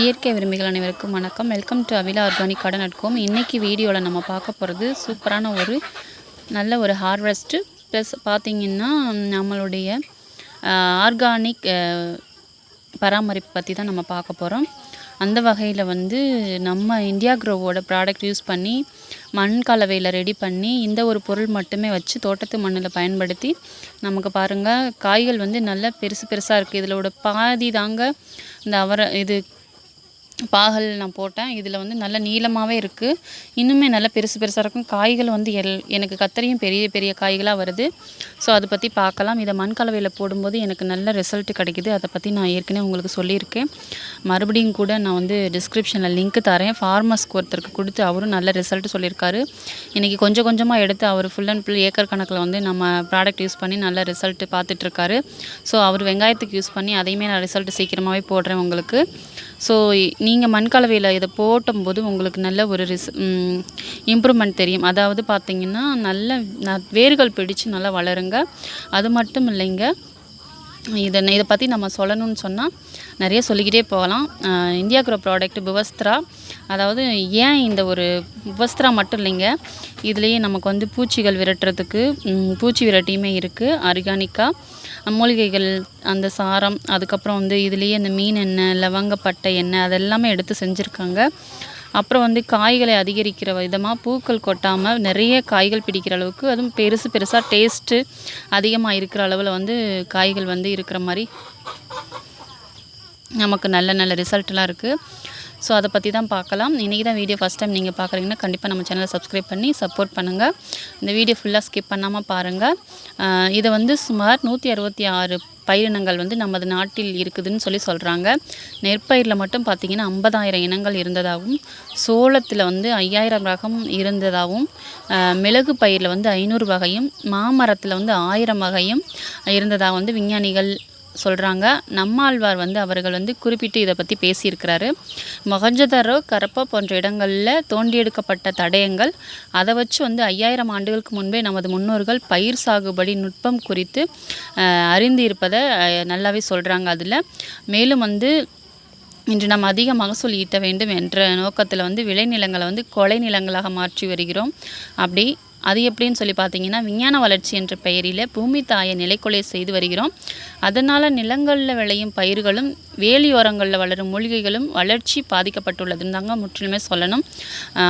இயற்கை விரும்பிகள் அனைவருக்கும் வணக்கம். வெல்கம் டு அவிலா ஆர்கானிக் கடன் அட்கோம் இன்றைக்கி வீடியோவில் நம்ம பார்க்க போகிறது சூப்பரான ஒரு நல்ல ஒரு ஹார்வெஸ்ட்டு ப்ளஸ் பார்த்திங்கன்னா நம்மளுடைய ஆர்கானிக் பராமரிப்பு பற்றி தான் நம்ம பார்க்க போகிறோம் அந்த வகையில் வந்து நம்ம இந்தியா க்ரோவோட ப்ராடக்ட் யூஸ் பண்ணி மண் கலவையில் ரெடி பண்ணி இந்த ஒரு பொருள் மட்டுமே வச்சு தோட்டத்து மண்ணில் பயன்படுத்தி நமக்கு பாருங்கள் காய்கள் வந்து நல்லா பெருசு பெருசாக இருக்குது இதிலோட பாதி தாங்க இந்த அவரை இது பாகல் நான் போட்டேன். இதில் வந்து நல்ல நீளமாகவே இருக்குது இன்னுமே நல்ல பெருசு பெருசாக இருக்கும். காய்கள் வந்து எல் எனக்கு கத்தரியும் பெரிய பெரிய காய்களாக வருது. ஸோ அதை பற்றி பார்க்கலாம் இதை மண் கலவையில் போடும்போது எனக்கு நல்ல ரிசல்ட் கிடைக்குது. அதை பற்றி நான் ஏற்கனவே உங்களுக்கு சொல்லியிருக்கேன். மறுபடியும் கூட நான் வந்து டிஸ்கிரிப்ஷனில் லிங்க் தரேன். ஃபார்மர்ஸ்க்கு ஒருத்தருக்கு கொடுத்து அவரும் நல்ல ரிசல்ட் சொல்லியிருக்காரு. இன்றைக்கி கொஞ்சம் கொஞ்சமாக எடுத்து அவர் ஃபுல் அண்ட் ஃபுல் ஏக்கர் கணக்கில் வந்து நம்ம ப்ராடக்ட் யூஸ் பண்ணி நல்ல ரிசல்ட் பார்த்துட்ருக்காரு ஸோ அவர் வெங்காயத்துக்கு யூஸ் பண்ணி அதையுமே நான் ரிசல்ட் சீக்கிரமாகவே போடுறேன் உங்களுக்கு. ஸோ நீங்கள் மண் கலவையில் இதை போட்டும்போது உங்களுக்கு நல்ல ஒரு ரிஸ் இம்ப்ரூவ்மெண்ட் தெரியும். அதாவது பார்த்தீங்கன்னா நல்ல ந- வேர்கள் பிடிச்சு நல்லா வளருங்க. அது மட்டும் இல்லைங்க இதை இதை பற்றி நம்ம சொல்லணும்னு சொன்னால் நிறைய சொல்லிக்கிட்டே போகலாம். இந்தியா க்ரோ ப்ராடக்ட் புவஸ்த்ரா அதாவது ஏன் இந்த ஒரு புவஸ்த்ரா மட்டும் இல்லைங்க இதுலேயே நமக்கு வந்து பூச்சிகள் விரட்டுறதுக்கு பூச்சி விரட்டியுமே இருக்குது ஆர்கானிக்காக மூலிகைகள் அந்த சாரம் அதுக்கப்புறம் வந்து இதுலேயே இந்த மீன் எண்ணெய் லவங்கப்பட்டை எண்ணெய் அதெல்லாமே எடுத்து செஞ்சுருக்காங்க. அப்புறம் வந்து காய்களை அதிகரிக்கிற விதமாக பூக்கள் கொட்டாமல் நிறைய காய்கள் பிடிக்கிற அளவுக்கு அதுவும் பெருசு பெருசாக டேஸ்ட்டு அதிகமாக இருக்கிற அளவில் வந்து காய்கள் வந்து இருக்கிற மாதிரி நமக்கு நல்ல நல்ல ரிசல்ட்லாம் இருக்குது ஸோ அதை பற்றி தான் பார்க்கலாம். இன்றைக்கி தான் வீடியோ ஃபஸ்ட் டைம் நீங்கள் பார்க்குறீங்கன்னா கண்டிப்பாக நம்ம சேனலை சப்ஸ்கிரைப் பண்ணி சப்போர்ட் பண்ணுங்கள் இந்த வீடியோ ஃபுல்லாக ஸ்கிப் பண்ணாமல் பாருங்கள் இதை வந்து சுமார் நூற்றி அறுபத்தி ஆறு பயிரினங்கள் வந்து நமது நாட்டில் இருக்குதுன்னு சொல்லி சொல்கிறாங்க நெற்பயிரில் மட்டும் பார்த்திங்கன்னா ஐம்பதாயிரம் இனங்கள் இருந்ததாகவும் சோளத்தில் வந்து ஐயாயிரம் ரகம் இருந்ததாகவும் மிளகு பயிரில் வந்து ஐநூறு வகையும் மாமரத்தில் வந்து ஆயிரம் வகையும் இருந்ததாக வந்து விஞ்ஞானிகள் சொல்கிறாங்க நம்மாழ்வார் வந்து அவர்கள் வந்து குறிப்பிட்டு இதை பற்றி பேசியிருக்கிறாரு. மொஹஞ்சதரோ கரப்பா போன்ற இடங்களில் தோண்டி எடுக்கப்பட்ட தடயங்கள் அதை வச்சு வந்து ஐயாயிரம் ஆண்டுகளுக்கு முன்பே நமது முன்னோர்கள் பயிர் சாகுபடி நுட்பம் குறித்து அறிந்து இருப்பதை நல்லாவே சொல்கிறாங்க அதில். மேலும் வந்து இன்று நாம் அதிக மகசூல் ஈட்ட வேண்டும் என்ற நோக்கத்தில் வந்து விளைநிலங்களை வந்து கொலை நிலங்களாக மாற்றி வருகிறோம். அப்படி அது எப்படின்னு சொல்லி பார்த்தீங்கன்னா விஞ்ஞான வளர்ச்சி என்ற பெயரில் பூமி தாயை நிலைக்கொலை செய்து வருகிறோம். அதனால் நிலங்களில் விளையும் பயிர்களும் வேலியோரங்களில் வளரும் மூலிகைகளும் வளர்ச்சி பாதிக்கப்பட்டுள்ளதுன்னு தாங்க முற்றிலுமே சொல்லணும்.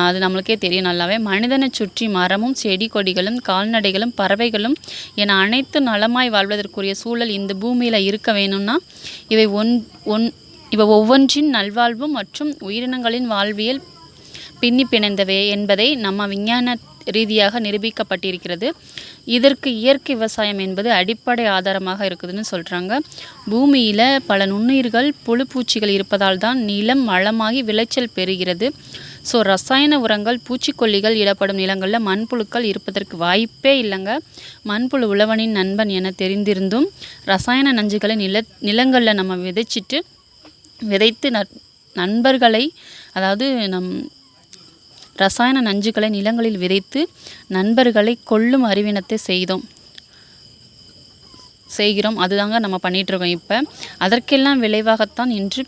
அது நம்மளுக்கே தெரியும் நல்லாவே. மனிதனை சுற்றி மரமும் செடி கொடிகளும் கால்நடைகளும் பறவைகளும் என அனைத்து நலமாய் வாழ்வதற்குரிய சூழல் இந்த பூமியில் இருக்க வேணும்னா இவை ஒன் ஒன் இவை ஒவ்வொன்றின் நல்வாழ்வு மற்றும் உயிரினங்களின் வாழ்வியல் பின்னி பிணைந்தவை என்பதை நம்ம விஞ்ஞான ரீதியாக நிரூபிக்கப்பட்டிருக்கிறது. இதற்கு இயற்கை விவசாயம் என்பது அடிப்படை ஆதாரமாக இருக்குதுன்னு சொல்கிறாங்க பூமியில் பல நுண்ணுயிர்கள் புழுப்பூச்சிகள் இருப்பதால் தான் நிலம் வளமாகி விளைச்சல் பெறுகிறது. ஸோ ரசாயன உரங்கள் பூச்சிக்கொல்லிகள் இடப்படும் நிலங்களில் மண்புழுக்கள் இருப்பதற்கு வாய்ப்பே இல்லைங்க. மண்புழு உழவனின் நண்பன் என தெரிந்திருந்தும் ரசாயன நஞ்சுகளை நில நிலங்களில் நம்ம விதைச்சிட்டு விதைத்து நண்பர்களை அதாவது நம் ரசாயன நஞ்சுகளை நிலங்களில் விதைத்து நண்பர்களை கொல்லும் அறிவினத்தை செய்தோம். செய்கிறோம். அதுதாங்க நம்ம பண்ணிட்டு இருக்கோம் இப்போ. அதற்கெல்லாம் விளைவாகத்தான் இன்று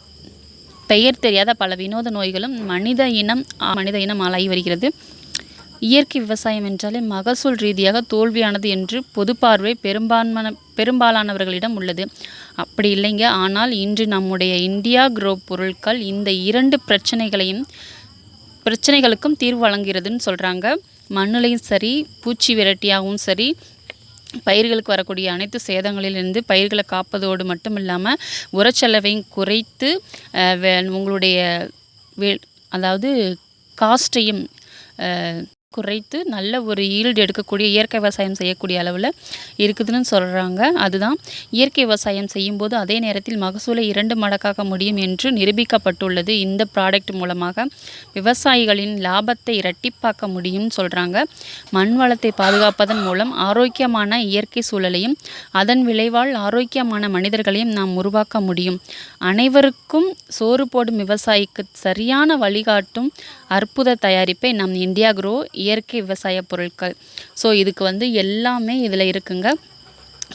பெயர் தெரியாத பல வினோத நோய்களும் மனித இனம் மனித இனம் ஆளாகி வருகிறது. இயற்கை விவசாயம் என்றாலே மகசூல் ரீதியாக தோல்வியானது என்று பொது பார்வை பெரும்பான்மான பெரும்பாலானவர்களிடம் உள்ளது. அப்படி இல்லைங்க. ஆனால் இன்று நம்முடைய இந்தியா குரோ பொருட்கள் இந்த இரண்டு பிரச்சனைகளையும் பிரச்சனைகளுக்கும் தீர்வு வழங்குகிறதுன்னு சொல்கிறாங்க மண்ணுலையும் சரி பூச்சி விரட்டியாகவும் சரி பயிர்களுக்கு வரக்கூடிய அனைத்து சேதங்களிலிருந்து பயிர்களை காப்பதோடு மட்டும் இல்லாமல் உரச்செலவையும் குறைத்து உங்களுடைய வே அதாவது காஸ்ட்டையும் குறைத்து நல்ல ஒரு ஈல்டு எடுக்கக்கூடிய இயற்கை விவசாயம் செய்யக்கூடிய அளவில் இருக்குதுன்னு சொல்கிறாங்க அதுதான் இயற்கை விவசாயம் செய்யும்போது அதே நேரத்தில் மகசூலை இரண்டு மடக்காக முடியும் என்று நிரூபிக்கப்பட்டுள்ளது. இந்த ப்ராடக்ட் மூலமாக விவசாயிகளின் லாபத்தை இரட்டிப்பாக்க முடியும்னு சொல்கிறாங்க மண் வளத்தை பாதுகாப்பதன் மூலம் ஆரோக்கியமான இயற்கை சூழலையும் அதன் விளைவால் ஆரோக்கியமான மனிதர்களையும் நாம் உருவாக்க முடியும். அனைவருக்கும் சோறு போடும் விவசாயிக்கு சரியான வழிகாட்டும் அற்புத தயாரிப்பை நம் இந்தியா க்ரோ இயற்கை விவசாய பொருட்கள். ஸோ இதுக்கு வந்து எல்லாமே இதில் இருக்குங்க.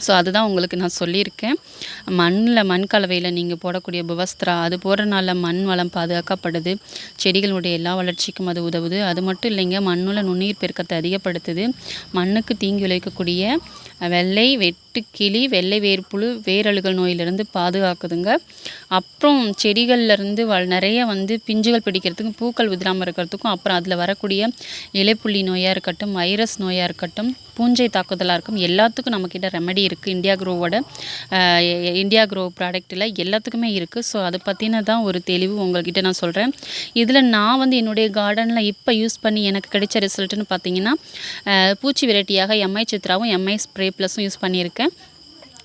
ஸோ அதுதான் உங்களுக்கு நான் சொல்லியிருக்கேன். மண்ணில் மண் கலவையில் நீங்கள் போடக்கூடிய புவஸ்திரா அது போடுறனால மண் வளம் பாதுகாக்கப்படுது. செடிகளுடைய எல்லா வளர்ச்சிக்கும் அது உதவுது. அது மட்டும் இல்லைங்க மண்ணில் நுண்ணுயிர் பெருக்கத்தை அதிகப்படுத்துது. மண்ணுக்கு தீங்கி விளைவிக்கக்கூடிய வெள்ளை வெட்டுக்கிளி வெள்ளை வேர்ப்புழு வேரழுகல் நோயிலிருந்து பாதுகாக்குதுங்க. அப்புறம் செடிகள்லேருந்து வ நிறைய வந்து பிஞ்சுகள் பிடிக்கிறதுக்கும் பூக்கள் உதிராமல் இருக்கிறதுக்கும் அப்புறம் அதில் வரக்கூடிய இலைப்புள்ளி நோயாக இருக்கட்டும் வைரஸ் நோயாக இருக்கட்டும் பூஞ்சை தாக்குதலாக இருக்கும். எல்லாத்துக்கும் நம்மக்கிட்ட ரெமெடி இருக்குது இந்தியா க்ரோவோட இந்தியா க்ரோ ப்ராடக்ட்டில் எல்லாத்துக்குமே இருக்குது ஸோ அதை பற்றின தான் ஒரு தெளிவு உங்கள்கிட்ட நான் சொல்கிறேன் இதில் நான் வந்து என்னுடைய கார்டனில் இப்போ யூஸ் பண்ணி எனக்கு கிடைச்ச ரிசல்ட்டுன்னு பார்த்தீங்கன்னா பூச்சி வெரைட்டியாக எம்ஐ சித்ராவும் எம்ஐ ஸ்ப்ரே ப்ளஸும் யூஸ் பண்ணியிருக்கேன்.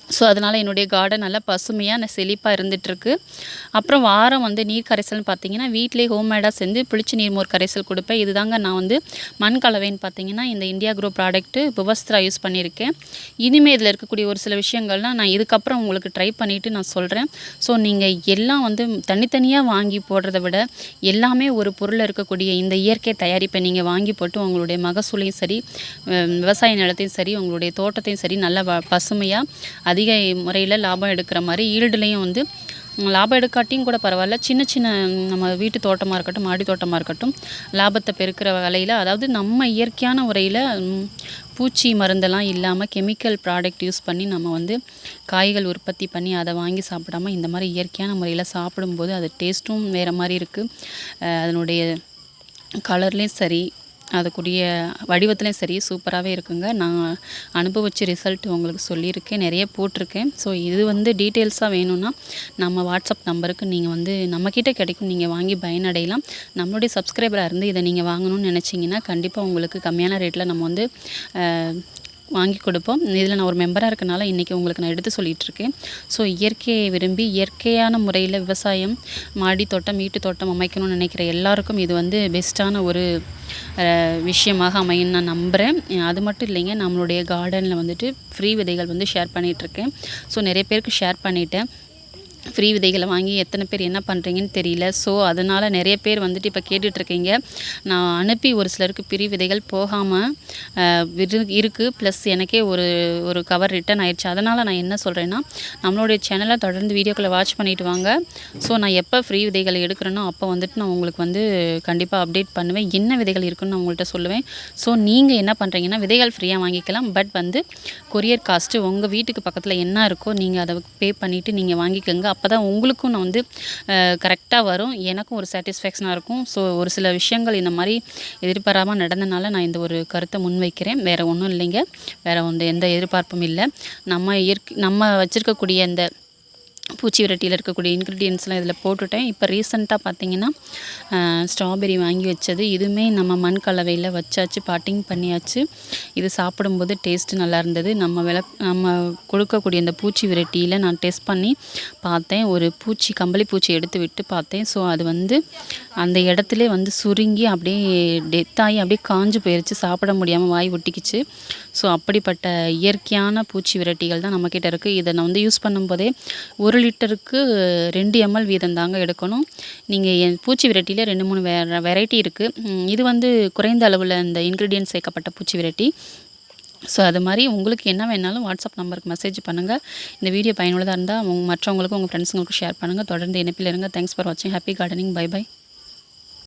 ஸோ அதனால் என்னுடைய கார்டன் நல்லா பசுமையாக நான் செழிப்பாக இருந்துகிட்ருக்கு அப்புறம் வாரம் வந்து நீர் கரைசல்னு பார்த்தீங்கன்னா வீட்டிலே ஹோம்மேடாக செஞ்சு புளிச்ச நீர்மோர் கரைசல் கொடுப்பேன். இதுதாங்க நான் வந்து மண் கலவைன்னு பார்த்தீங்கன்னா இந்த இந்தியா குரோ ப்ராடக்ட்டு புவஸ்திரா யூஸ் பண்ணியிருக்கேன். இனிமேல் இதில் இருக்கக்கூடிய ஒரு சில விஷயங்கள்லாம் நான் இதுக்கப்புறம் உங்களுக்கு ட்ரை பண்ணிவிட்டு நான் சொல்கிறேன் ஸோ நீங்கள் எல்லாம் வந்து தனித்தனியாக வாங்கி போடுறத விட எல்லாமே ஒரு பொருளில் இருக்கக்கூடிய இந்த இயற்கை தயாரிப்பை நீங்கள் வாங்கி போட்டு உங்களுடைய மகசூலையும் சரி விவசாய நிலத்தையும் சரி உங்களுடைய தோட்டத்தையும் சரி நல்லா வ பசுமையாக அதிக முறையில் லாபம் எடுக்கிற மாதிரி ஈல்டுலேயும் வந்து லாபம் எடுக்காட்டியும் கூட பரவாயில்ல. சின்ன சின்ன நம்ம வீட்டு தோட்டமாக இருக்கட்டும் மாடி தோட்டமாக இருக்கட்டும் லாபத்தை பெருக்கிற வகையில் அதாவது நம்ம இயற்கையான முறையில் பூச்சி மருந்தெல்லாம் இல்லாமல் கெமிக்கல் ப்ராடக்ட் யூஸ் பண்ணி நம்ம வந்து காய்கள் உற்பத்தி பண்ணி அதை வாங்கி சாப்பிடாம இந்த மாதிரி இயற்கையான முறையில் சாப்பிடும்போது அது டேஸ்ட்டும் வேறு மாதிரி இருக்குது அதனுடைய கலர்லேயும் சரி அதுக்குரிய வடிவத்துலேயும் சரி சூப்பராகவே இருக்குங்க. நான் அனுபவித்த ரிசல்ட் உங்களுக்கு சொல்லியிருக்கேன். நிறைய போட்டிருக்கேன். ஸோ இது வந்து டீட்டெயில்ஸாக வேணும்னா நம்ம வாட்ஸ்அப் நம்பருக்கு நீங்கள் வந்து நம்மக்கிட்ட கிடைக்கும். நீங்கள் வாங்கி பயனடையலாம். நம்மளுடைய சப்ஸ்கிரைபராக இருந்து இதை நீங்கள் வாங்கணும்னு நினச்சிங்கன்னா கண்டிப்பாக உங்களுக்கு கம்மியான ரேட்டில் நம்ம வந்து வாங்கி கொடுப்போம். இதில் நான் ஒரு மெம்பராக இருக்கனால இன்றைக்கி உங்களுக்கு நான் எடுத்து சொல்லிகிட்டு இருக்கேன் ஸோ இயற்கையை விரும்பி இயற்கையான முறையில் விவசாயம் மாடி தோட்டம் வீட்டு தோட்டம் அமைக்கணும்னு நினைக்கிற எல்லாருக்கும் இது வந்து பெஸ்ட்டான ஒரு விஷயமாக அமையும் நான் நம்புகிறேன் அது மட்டும் இல்லைங்க நம்மளுடைய கார்டனில் வந்துட்டு ஃப்ரீ விதைகள் வந்து ஷேர் பண்ணிகிட்ருக்கேன் ஸோ நிறைய பேருக்கு ஷேர் பண்ணிவிட்டேன் ஃப்ரீ விதைகளை வாங்கி எத்தனை பேர் என்ன பண்ணுறீங்கன்னு தெரியல. ஸோ அதனால் நிறைய பேர் வந்துட்டு இப்போ கேட்டுட்ருக்கீங்க. நான் அனுப்பி ஒரு சிலருக்கு ஃப்ரீ விதைகள் போகாமல் இருக்குது ப்ளஸ் எனக்கே ஒரு ஒரு கவர் ரிட்டன் ஆயிடுச்சு. அதனால் நான் என்ன சொல்கிறேன்னா நம்மளுடைய சேனலை தொடர்ந்து வீடியோக்களை வாட்ச் பண்ணிட்டு வாங்க. ஸோ நான் எப்போ ஃப்ரீ விதைகள் எடுக்கிறேனோ அப்போ வந்துட்டு நான் உங்களுக்கு வந்து கண்டிப்பாக அப்டேட் பண்ணுவேன். என்ன விதைகள் இருக்குன்னு நான் உங்கள்கிட்ட சொல்லுவேன். ஸோ நீங்கள் என்ன பண்ணுறீங்கன்னா விதைகள் ஃப்ரீயாக வாங்கிக்கலாம். பட் வந்து கொரியர் காஸ்ட்டு உங்கள் வீட்டுக்கு பக்கத்தில் என்ன இருக்கோ நீங்கள் அதை பே பண்ணிவிட்டு நீங்கள் வாங்கிக்கோங்க. அப்போ தான் உங்களுக்கும் நான் வந்து கரெக்டாக வரும். எனக்கும் ஒரு சாட்டிஸ்ஃபேக்ஷனாக இருக்கும். ஸோ ஒரு சில விஷயங்கள் இந்த மாதிரி எதிர்பாராமல் நடந்தனால நான் இந்த ஒரு கருத்தை முன்வைக்கிறேன். வேறு ஒன்றும் இல்லைங்க. வேறு வந்து எந்த எதிர்பார்ப்பும் இல்லை. நம்ம இயற்கை நம்ம வச்சுருக்கக்கூடிய இந்த பூச்சி விரட்டியில் இருக்கக்கூடிய இன்க்ரீடியன்ஸ்லாம் இதில் போட்டுட்டேன். இப்போ ரீசெண்டாக பார்த்தீங்கன்னா ஸ்ட்ராபெரி வாங்கி வச்சது. இதுவுமே நம்ம மண் கலவையில் வச்சாச்சு பாட்டிங் பண்ணியாச்சு. இது சாப்பிடும்போது டேஸ்ட்டு நல்லா இருந்தது. நம்ம விள நம்ம கொடுக்கக்கூடிய இந்த பூச்சி விரட்டியில் நான் டெஸ்ட் பண்ணி பார்த்தேன். ஒரு பூச்சி கம்பளி பூச்சி எடுத்து விட்டு பார்த்தேன். ஸோ அது வந்து அந்த இடத்துல வந்து சுருங்கி அப்படியே டெத்தாகி அப்படியே காஞ்சு போயிடுச்சு சாப்பிட முடியாமல் வாய் ஒட்டிக்கிச்சு. ஸோ அப்படிப்பட்ட இயற்கையான பூச்சி விரட்டிகள் தான் நம்மக்கிட்ட இருக்குது இதை நான் வந்து யூஸ் பண்ணும்போதே ஒரு லிட்டருக்கு ரெண்டு எம்எல் வீதம் தாங்க எடுக்கணும். நீங்கள் என் பூச்சி விரட்டியில் ரெண்டு மூணு வேற வெரைட்டி இருக்குது இது வந்து குறைந்த அளவில் இந்த இன்க்ரீடியன்ட் சேர்க்கப்பட்ட பூச்சி விரட்டி. ஸோ அது மாதிரி உங்களுக்கு என்ன வேணாலும் வாட்ஸ்அப் நம்பருக்கு மெசேஜ் பண்ணுங்கள் இந்த வீடியோ பயனுள்ளதாக இருந்தால் உங்க மற்றவங்களுக்கும் உங்கள் ஃப்ரெண்ட்ஸுங்களுக்கும் ஷேர் பண்ணுங்கள் தொடர்ந்து இணைப்பில் இருங்க. தேங்க்ஸ் ஃபார் வாட்சிங் ஹாப்பி கார்டனிங் பை பை